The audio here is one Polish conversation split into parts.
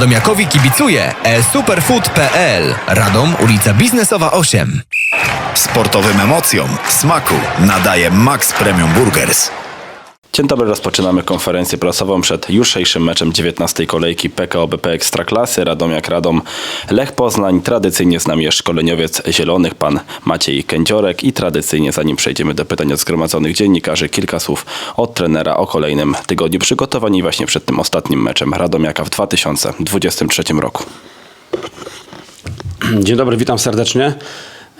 Radomiakowi kibicuje e-superfood.pl Radom, ulica Biznesowa 8. Sportowym emocjom smaku nadaje Max Premium Burgers. Dzień dobry, rozpoczynamy konferencję prasową przed jutrzejszym meczem 19. kolejki PKO BP Ekstraklasy Radomiak Radom Lech Poznań. Tradycyjnie z nami jest szkoleniowiec Zielonych, pan Maciej Kędziorek i tradycyjnie zanim przejdziemy do pytań od zgromadzonych dziennikarzy, kilka słów od trenera o kolejnym tygodniu przygotowań i właśnie przed tym ostatnim meczem Radomiaka w 2023 roku. Dzień dobry, witam serdecznie.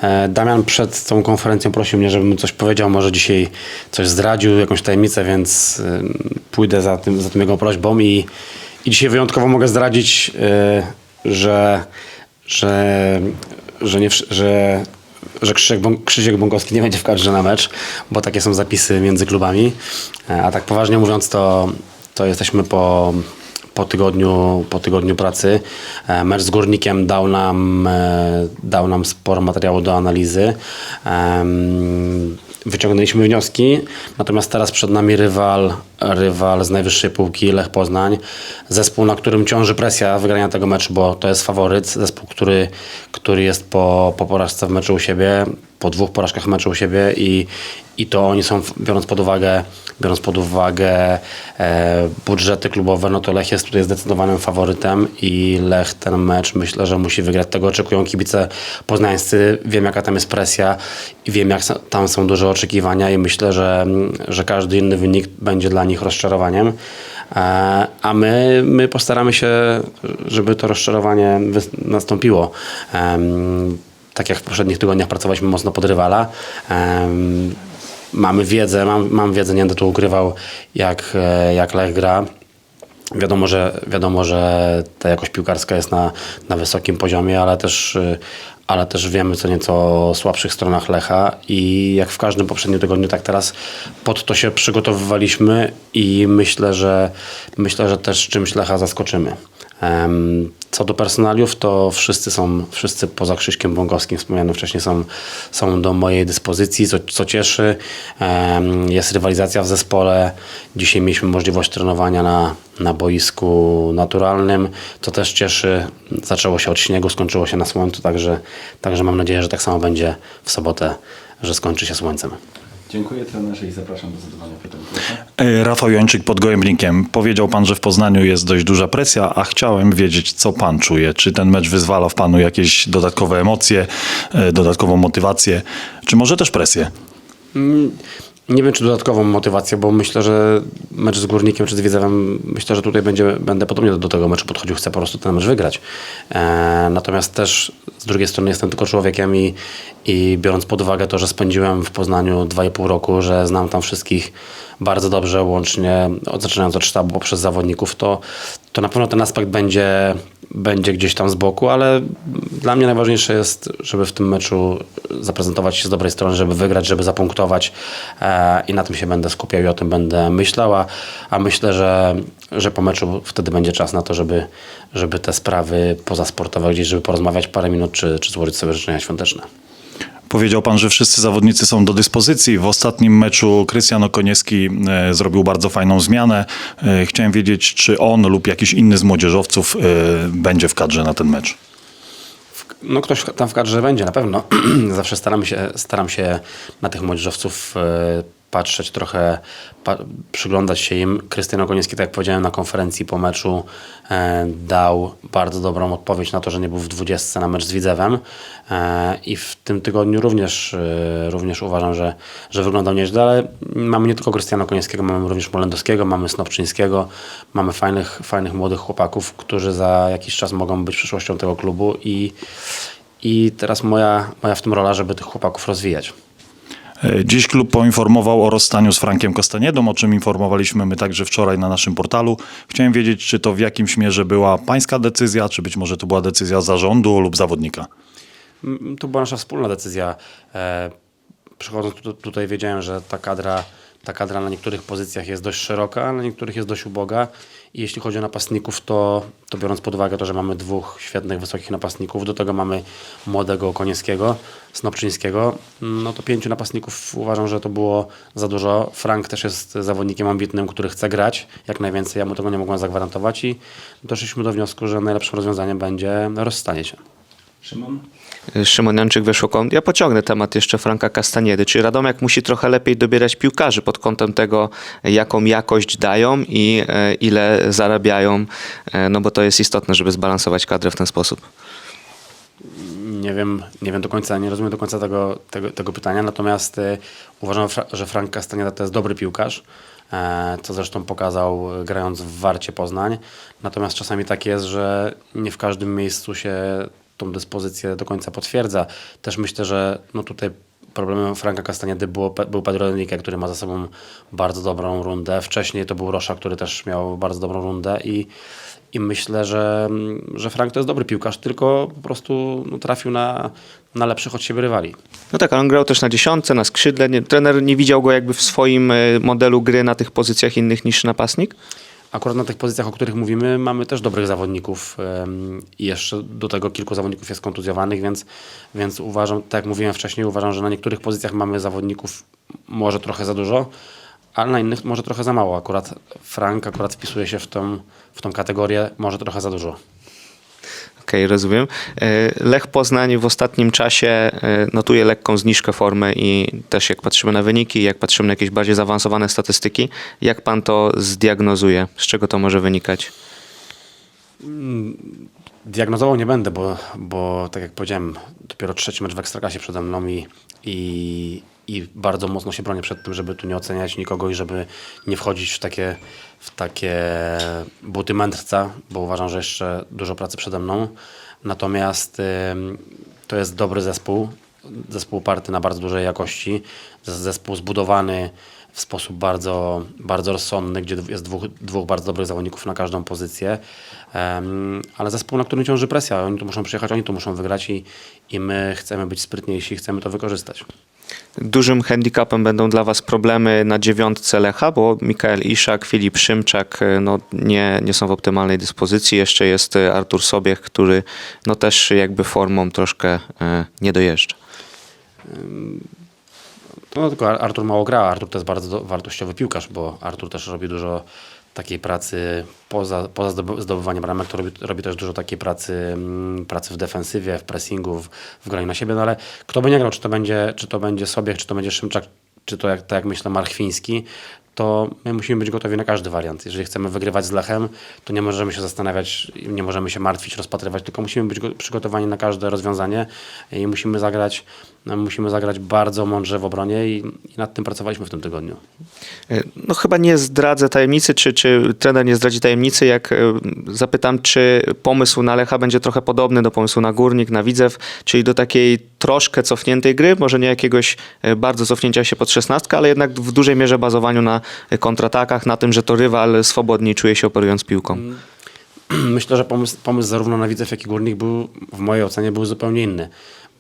E, Damian przed tą konferencją prosił mnie, żebym coś powiedział, może dzisiaj coś zdradził, jakąś tajemnicę, więc y, pójdę za tym, za tym jego prośbą i, i dzisiaj wyjątkowo mogę zdradzić, y, że, że, że, nie, że, że Krzysiek, Krzysiek Bąkowski nie będzie w kadrze na mecz, bo takie są zapisy między klubami. E, A tak poważnie mówiąc, to, to jesteśmy po, po tygodniu, po tygodniu pracy. E, Mecz z Górnikiem dał nam, e, dał nam sporo materiału do analizy. Wyciągnęliśmy wnioski, natomiast teraz przed nami rywal, rywal z najwyższej półki, Lech Poznań. Zespół, na którym ciąży presja wygrania tego meczu, bo to jest faworyt. Zespół, który, który jest po, po porażce w meczu u siebie, po dwóch porażkach meczu u siebie i, i to oni są, biorąc pod uwagę, biorąc pod uwagę e, budżety klubowe, no to Lech jest tutaj zdecydowanym faworytem i Lech ten mecz myślę, że musi wygrać. Tego oczekują kibice poznańscy. Wiem jaka tam jest presja i wiem jak tam są duże oczekiwania i myślę, że, że każdy inny wynik będzie dla nich rozczarowaniem. E, A my, my postaramy się, żeby to rozczarowanie nastąpiło. Em, tak jak w poprzednich tygodniach pracowaliśmy mocno pod rywala. Em, Mamy wiedzę, mam, mam wiedzę, nie będę tu ukrywał, jak, e, jak Lech gra. Wiadomo, że, wiadomo, że ta jakość piłkarska jest na, na wysokim poziomie, ale też, y, ale też wiemy co nieco o słabszych stronach Lecha i jak w każdym poprzednim tygodniu, tak teraz pod to się przygotowywaliśmy i myślę, że myślę, że też czymś Lecha zaskoczymy. Co do personaliów, to wszyscy są, wszyscy poza Krzyśkiem Bąkowskim wspomnianym wcześniej są, są do mojej dyspozycji, co, co cieszy. Jest rywalizacja w zespole. Dzisiaj mieliśmy możliwość trenowania na, na boisku naturalnym, co też cieszy. Zaczęło się od śniegu, skończyło się na słońcu, także, także mam nadzieję, że tak samo będzie w sobotę, że skończy się słońcem. Dziękuję trenerze i zapraszam do zadawania pytań. E, Rafał Jończyk pod Gołębnikiem. Powiedział pan, że w Poznaniu jest dość duża presja, a chciałem wiedzieć, co pan czuje. Czy ten mecz wyzwala w panu jakieś dodatkowe emocje, e, dodatkową motywację, czy może też presję? Nie wiem, czy dodatkową motywację, bo myślę, że mecz z Górnikiem czy z Widzewem, myślę, że tutaj będzie, będę podobnie do, do tego meczu podchodził, chcę po prostu ten mecz wygrać. E, natomiast też z drugiej strony jestem tylko człowiekiem i, i biorąc pod uwagę to, że spędziłem w Poznaniu 2,5 roku, że znam tam wszystkich bardzo dobrze, łącznie od, zaczynając od sztabu poprzez zawodników, to, to na pewno ten aspekt będzie, będzie gdzieś tam z boku, ale dla mnie najważniejsze jest, żeby w tym meczu zaprezentować się z dobrej strony, żeby wygrać, żeby zapunktować e, i na tym się będę skupiał i o tym będę myślał, a, a myślę, że, że po meczu wtedy będzie czas na to, żeby, żeby te sprawy pozasportowe gdzieś, żeby porozmawiać parę minut, czy, czy złożyć sobie życzenia świąteczne. Powiedział pan, że wszyscy zawodnicy są do dyspozycji. W ostatnim meczu Krystian Okoniewski e, zrobił bardzo fajną zmianę. E, chciałem wiedzieć, czy on lub jakiś inny z młodzieżowców e, będzie w kadrze na ten mecz. No ktoś tam w kadrze będzie, na pewno. Zawsze staram się, staram się na tych młodzieżowców patrzeć trochę, pa, przyglądać się im. Krystian Okoniewski, tak jak powiedziałem na konferencji po meczu, e, dał bardzo dobrą odpowiedź na to, że nie był w 20 na mecz z Widzewem e, i w tym tygodniu również, e, również uważam, że, że wyglądał nieźle, ale mamy nie tylko Krystiana Okoniewskiego, mamy również Molendowskiego, mamy Snopczyńskiego, mamy fajnych, fajnych młodych chłopaków, którzy za jakiś czas mogą być przyszłością tego klubu i i teraz moja, moja w tym rola, żeby tych chłopaków rozwijać. E, Dziś klub poinformował o rozstaniu z Frankiem Kostaniedą, o czym informowaliśmy my także wczoraj na naszym portalu. Chciałem wiedzieć, czy to w jakimś mierze była pańska decyzja, czy być może to była decyzja zarządu lub zawodnika. To była nasza wspólna decyzja. E, Przychodząc tu, tutaj wiedziałem, że ta kadra ta kadra na niektórych pozycjach jest dość szeroka, na niektórych jest dość uboga. Jeśli chodzi o napastników, to, to biorąc pod uwagę to, że mamy dwóch świetnych, wysokich napastników, do tego mamy młodego Konieckiego, Snopczyńskiego, no to pięciu napastników uważam, że to było za dużo. Frank też jest zawodnikiem ambitnym, który chce grać jak najwięcej. Ja mu tego nie mogłem zagwarantować i doszliśmy do wniosku, że najlepszym rozwiązaniem będzie rozstanie się. Szymon? Szymon Janczyk weszło kąt. Ja pociągnę temat jeszcze Franka Castaniedy. Czy Radomiak musi trochę lepiej dobierać piłkarzy pod kątem tego, jaką jakość dają i e, ile zarabiają? E, no bo to jest istotne, żeby zbalansować kadrę w ten sposób. Nie wiem, nie wiem do końca, nie rozumiem do końca tego, tego, tego pytania, natomiast y, uważam, że Frank Castanieda to jest dobry piłkarz, e, co zresztą pokazał y, grając w Warcie Poznań. Natomiast czasami tak jest, że nie w każdym miejscu się tą dyspozycję do końca potwierdza. Też myślę, że no tutaj problemem Franka Castaniedy było, był Pedro Enrique, który ma za sobą bardzo dobrą rundę. Wcześniej to był Rosza, który też miał bardzo dobrą rundę i, i myślę, że, że Frank to jest dobry piłkarz, tylko po prostu no, trafił na, na lepszych od siebie rywali. No tak, ale on grał też na dziesiątce, na skrzydle. Nie, trener nie widział go jakby w swoim e, modelu gry na tych pozycjach innych niż napastnik? Akurat na tych pozycjach, o których mówimy, mamy też dobrych zawodników i jeszcze do tego kilku zawodników jest kontuzjowanych, więc, więc uważam, tak jak mówiłem wcześniej, uważam, że na niektórych pozycjach mamy zawodników może trochę za dużo, ale na innych może trochę za mało. Akurat Frank akurat wpisuje się w tą, w tą kategorię może trochę za dużo. Okej, rozumiem. E, Lech Poznań w ostatnim czasie e, notuje lekką zniżkę formy i też jak patrzymy na wyniki, jak patrzymy na jakieś bardziej zaawansowane statystyki, jak pan to zdiagnozuje? Z czego to może wynikać? Diagnozował nie będę, bo, bo tak jak powiedziałem, dopiero trzeci mecz w Ekstraklasie przede mną i, i, i bardzo mocno się bronię przed tym, żeby tu nie oceniać nikogo i żeby nie wchodzić w takie, w takie buty mędrca, bo uważam, że jeszcze dużo pracy przede mną. Natomiast ym, to jest dobry zespół, zespół oparty na bardzo dużej jakości, zespół zbudowany w sposób bardzo, bardzo rozsądny, gdzie jest dwóch, dwóch bardzo dobrych zawodników na każdą pozycję, Em, ale zespół, na którym ciąży presja. Oni tu muszą przyjechać, oni tu muszą wygrać i, i my chcemy być sprytniejsi, chcemy to wykorzystać. Dużym handicapem będą dla Was problemy na dziewiątce Lecha, bo Mikael Iszak, Filip Szymczak e, no, nie, nie są w optymalnej dyspozycji. Jeszcze jest e, Artur Sobiech, który no, też jakby formą troszkę e, nie dojeżdża. No tylko Ar- Artur mało gra, Artur to jest bardzo wartościowy piłkarz, bo Artur też robi dużo takiej pracy poza, poza zdoby- zdobywaniem bramek, to robi, robi też dużo takiej pracy, mm, pracy w defensywie, w pressingu, w, w graniu na siebie, no ale kto by nie grał, czy to będzie, czy to będzie Sobiech, czy to będzie Szymczak, czy to jak, tak jak myślę Marchwiński, to my musimy być gotowi na każdy wariant. Jeżeli chcemy wygrywać z Lechem, to nie możemy się zastanawiać, nie możemy się martwić, rozpatrywać, tylko musimy być go- przygotowani na każde rozwiązanie i musimy zagrać, no, musimy zagrać bardzo mądrze w obronie i, i nad tym pracowaliśmy w tym tygodniu. E, No chyba nie zdradzę tajemnicy, czy, czy trener nie zdradzi tajemnicy, jak e, zapytam, czy pomysł na Lecha będzie trochę podobny do pomysłu na Górnik, na Widzew, czyli do takiej troszkę cofniętej gry, może nie jakiegoś e, bardzo cofnięcia się pod szesnastkę, ale jednak w dużej mierze bazowaniu na e, kontratakach, na tym, że to rywal swobodniej czuje się operując piłką. Myślę, że pomysł, pomysł zarówno na Widzew, jak i Górnik był, w mojej ocenie, był zupełnie inny.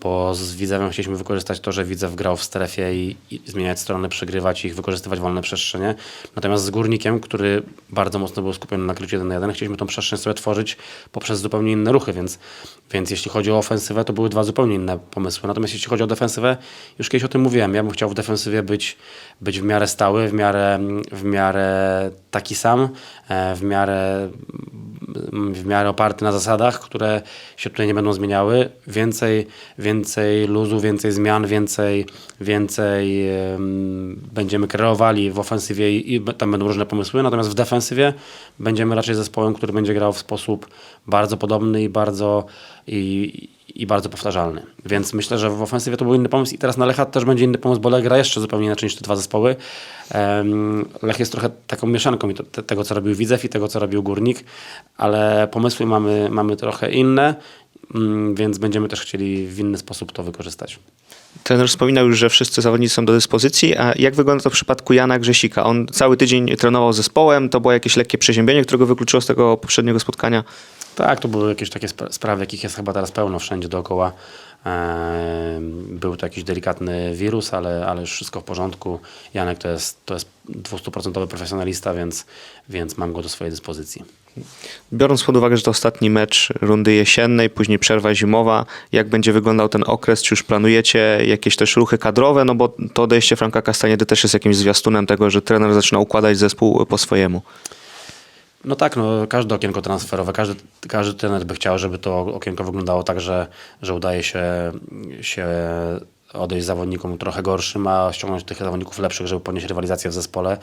Bo z Widzewem chcieliśmy wykorzystać to, że Widzew grał w strefie i, i zmieniać strony, przegrywać ich, wykorzystywać wolne przestrzenie. Natomiast z Górnikiem, który bardzo mocno był skupiony na kryciu 1 na 1, chcieliśmy tą przestrzeń sobie tworzyć poprzez zupełnie inne ruchy, więc, więc jeśli chodzi o ofensywę, to były dwa zupełnie inne pomysły. Natomiast jeśli chodzi o defensywę, już kiedyś o tym mówiłem, ja bym chciał w defensywie być, być w miarę stały, w miarę, w miarę taki sam, e, w miarę w miarę oparty na zasadach, które się tutaj nie będą zmieniały. Więcej, więcej luzu, więcej zmian, więcej, więcej em, będziemy kreowali w ofensywie i tam będą różne pomysły, natomiast w defensywie będziemy raczej zespołem, który będzie grał w sposób bardzo podobny i bardzo, i, i bardzo powtarzalny. Więc myślę, że w ofensywie to był inny pomysł i teraz na Lecha też będzie inny pomysł, bo Lech gra jeszcze zupełnie inaczej niż te dwa zespoły. Lech jest trochę taką mieszanką tego, co robił Widzew i tego, co robił Górnik, ale pomysły mamy, mamy trochę inne, mm, więc będziemy też chcieli w inny sposób to wykorzystać. Trener wspominał już, że wszyscy zawodnicy są do dyspozycji, a jak wygląda to w przypadku Jana Grzesika? On cały tydzień trenował zespołem, to było jakieś lekkie przeziębienie, którego wykluczyło z tego poprzedniego spotkania. Tak, to były jakieś takie spra- sprawy, jakich jest chyba teraz pełno wszędzie dookoła. Em, był to jakiś delikatny wirus, ale, ale już wszystko w porządku. Janek to jest, to jest 200% profesjonalista, więc, więc mam go do swojej dyspozycji. Biorąc pod uwagę, że to ostatni mecz rundy jesiennej, później przerwa zimowa, jak będzie wyglądał ten okres? Czy już planujecie jakieś też ruchy kadrowe? No bo to odejście Franka Castaniedy też jest jakimś zwiastunem tego, że trener zaczyna układać zespół po swojemu. No tak, no, każde okienko transferowe, każdy, każdy trener by chciał, żeby to okienko wyglądało tak, że, że udaje się, się odejść zawodnikom trochę gorszym, a ściągnąć tych zawodników lepszych, żeby ponieść rywalizację w zespole.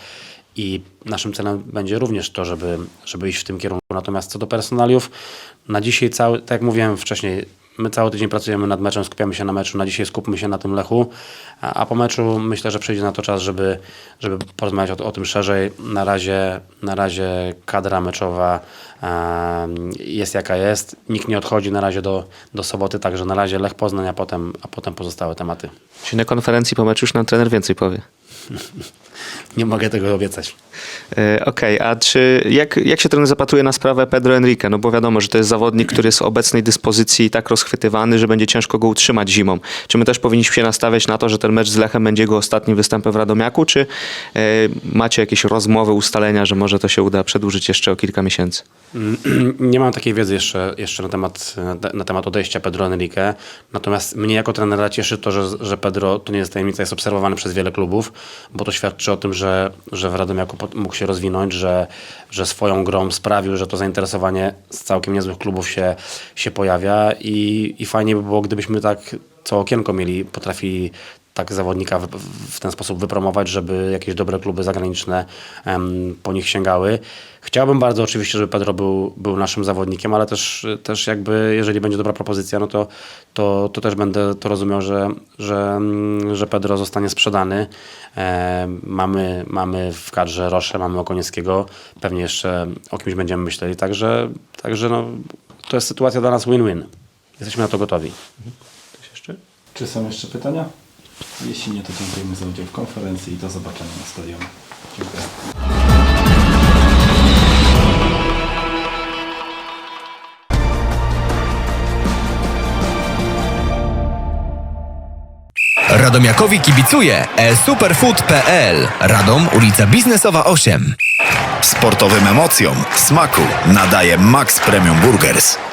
I naszym celem będzie również to, żeby, żeby iść w tym kierunku. Natomiast co do personaliów, na dzisiaj cały, tak jak mówiłem wcześniej, my cały tydzień pracujemy nad meczem, skupiamy się na meczu. Na dzisiaj skupmy się na tym Lechu, a, a po meczu myślę, że przyjdzie na to czas, żeby, żeby porozmawiać o, o tym szerzej. Na razie, na razie kadra meczowa jest jaka jest. Nikt nie odchodzi na razie do, do soboty, także na razie Lech Poznań, a potem, a potem pozostałe tematy. Czyli na konferencji po meczu już nam trener więcej powie. Nie mogę tego obiecać. E, Okej, a czy jak, jak się trener zapatruje na sprawę Pedro Enrique? No bo wiadomo, że to jest zawodnik, który jest w obecnej dyspozycji tak rozchwytywany, że będzie ciężko go utrzymać zimą. Czy my też powinniśmy się nastawiać na to, że ten mecz z Lechem będzie jego ostatnim występem w Radomiaku, czy e, macie jakieś rozmowy, ustalenia, że może to się uda przedłużyć jeszcze o kilka miesięcy? Nie mam takiej wiedzy jeszcze, jeszcze na, temat, na temat odejścia Pedro Enrique. Natomiast mnie jako trenera cieszy to, że, że Pedro, to nie jest tajemnica, jest obserwowany przez wiele klubów, bo to świadczy o tym, że, że w Radomiaku mógł się rozwinąć, że, że swoją grą sprawił, że to zainteresowanie z całkiem niezłych klubów się, się pojawia i, i fajnie by było, gdybyśmy tak co okienko mieli, potrafili tak zawodnika w, w ten sposób wypromować, żeby jakieś dobre kluby zagraniczne em, po nich sięgały. Chciałbym bardzo oczywiście, żeby Pedro był, był naszym zawodnikiem, ale też, też jakby jeżeli będzie dobra propozycja, no to, to, to też będę to rozumiał, że, że, mm, że Pedro zostanie sprzedany. E, mamy, mamy w kadrze Roszę, mamy Okonieckiego, pewnie jeszcze o kimś będziemy myśleli, także, także no, to jest sytuacja dla nas win-win. Jesteśmy na to gotowi. Czy są jeszcze pytania? Jeśli nie, to dziękujemy za udział w konferencji i do zobaczenia na stadionie. Dziękuję. Radomiakowi kibicuje e-superfood.pl. Radom, ulica Biznesowa 8. Sportowym emocjom smaku nadaje Max Premium Burgers.